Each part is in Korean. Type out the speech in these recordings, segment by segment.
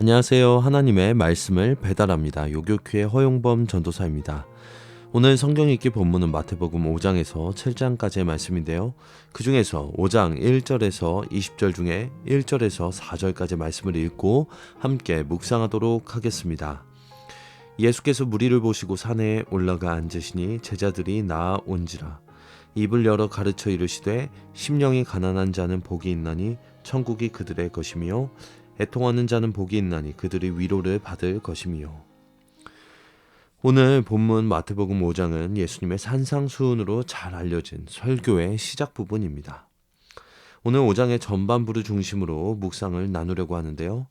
안녕하세요. 하나님의 말씀을 배달합니다. 요교큐의 허용범 전도사입니다. 오늘 성경 읽기 본문은 마태복음 5장에서 7장까지의 말씀인데요. 그 중에서 5장 1절에서 20절 중에 1절에서 4절까지 말씀을 읽고 함께 묵상하도록 하겠습니다. 예수께서 무리를 보시고 산에 올라가 앉으시니 제자들이 나아온지라 입을 열어 가르쳐 이르시되 심령이 가난한 자는 복이 있나니 천국이 그들의 것이며 애통하는 자는 복이 있나니 그들이 위로를 받을 것이며 오늘 본문 마태복음 5장은 예수님의 산상수훈으로 잘 알려진 설교의 시작 부분입니다. 오늘 5장의 전반부를 중심으로 묵상을 나누려고 하는데요.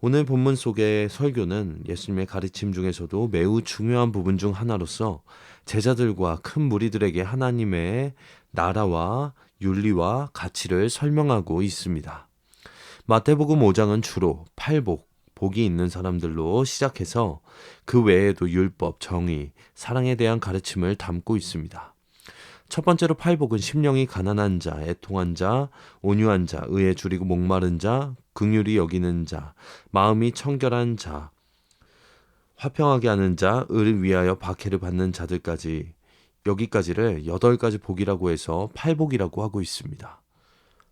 오늘 본문 속의 설교는 예수님의 가르침 중에서도 매우 중요한 부분 중 하나로서 제자들과 큰 무리들에게 하나님의 나라와 윤리와 가치를 설명하고 있습니다. 마태복음 5장은 주로 팔복, 복이 있는 사람들로 시작해서 그 외에도 율법, 정의, 사랑에 대한 가르침을 담고 있습니다. 첫 번째로 팔복은 심령이 가난한 자, 애통한 자, 온유한 자, 의에 줄이고 목마른 자, 긍휼히 여기는 자, 마음이 청결한 자, 화평하게 하는 자, 을을 위하여 박해를 받는 자들까지 여기까지를 여덟 가지 복이라고 해서 팔복이라고 하고 있습니다.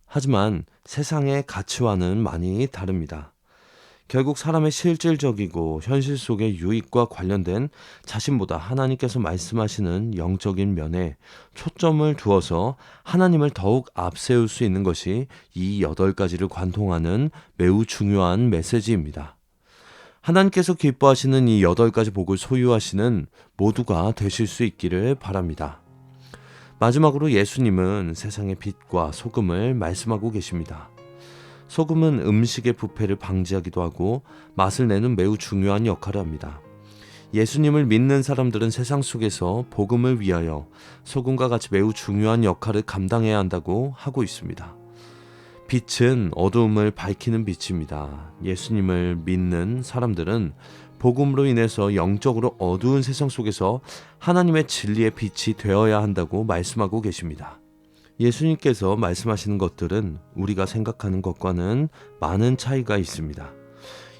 하지만 세상의 가치와는 많이 다릅니다. 결국 사람의 실질적이고 현실 속의 유익과 관련된 자신보다 하나님께서 말씀하시는 영적인 면에 초점을 두어서 하나님을 더욱 앞세울 수 있는 것이 이 여덟 가지를 관통하는 매우 중요한 메시지입니다. 하나님께서 기뻐하시는 이 여덟 가지 복을 소유하시는 모두가 되실 수 있기를 바랍니다. 마지막으로 예수님은 세상의 빛과 소금을 말씀하고 계십니다. 소금은 음식의 부패를 방지하기도 하고 맛을 내는 매우 중요한 역할을 합니다. 예수님을 믿는 사람들은 세상 속에서 복음을 위하여 소금과 같이 매우 중요한 역할을 감당해야 한다고 하고 있습니다. 빛은 어두움을 밝히는 빛입니다. 예수님을 믿는 사람들은 복음으로 인해서 영적으로 어두운 세상 속에서 하나님의 진리의 빛이 되어야 한다고 말씀하고 계십니다. 예수님께서 말씀하시는 것들은 우리가 생각하는 것과는 많은 차이가 있습니다.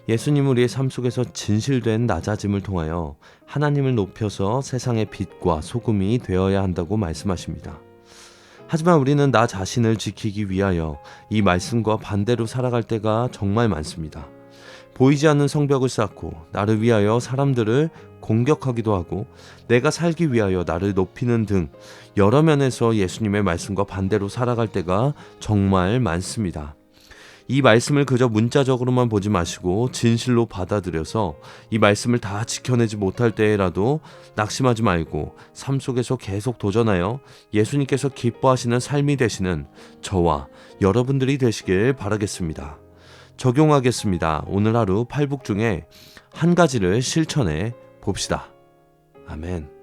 예수님 우리의 삶 속에서 진실된 낮아짐을 통하여 하나님을 높여서 세상의 빛과 소금이 되어야 한다고 말씀하십니다. 하지만 우리는 나 자신을 지키기 위하여 이 말씀과 반대로 살아갈 때가 정말 많습니다. 보이지 않는 성벽을 쌓고 나를 위하여 사람들을 공격하기도 하고 내가 살기 위하여 나를 높이는 등 여러 면에서 예수님의 말씀과 반대로 살아갈 때가 정말 많습니다. 이 말씀을 그저 문자적으로만 보지 마시고 진실로 받아들여서 이 말씀을 다 지켜내지 못할 때라도 낙심하지 말고 삶 속에서 계속 도전하여 예수님께서 기뻐하시는 삶이 되시는 저와 여러분들이 되시길 바라겠습니다. 적용하겠습니다. 오늘 하루 팔복 중에 한 가지를 실천해 봅시다. 아멘.